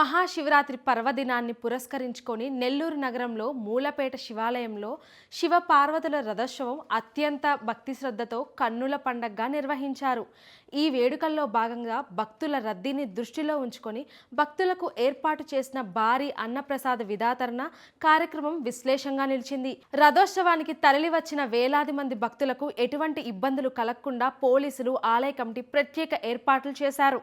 మహాశివరాత్రి పర్వదినాన్ని పురస్కరించుకొని నెల్లూరు నగరంలో మూలపేట శివాలయంలో శివ పార్వతుల రథోత్సవం అత్యంత భక్తి శ్రద్ధతో కన్నుల పండగగా నిర్వహించారు. ఈ వేడుకల్లో భాగంగా భక్తుల రద్దీని దృష్టిలో ఉంచుకొని భక్తులకు ఏర్పాటు చేసిన భారీ అన్నప్రసాద విధాతరణ కార్యక్రమం విశ్లేషంగా నిలిచింది. రథోత్సవానికి తరలి వచ్చిన వేలాది మంది భక్తులకు ఎటువంటి ఇబ్బందులు కలగకుండా పోలీసులు ఆలయ కమిటీ ప్రత్యేక ఏర్పాట్లు చేశారు.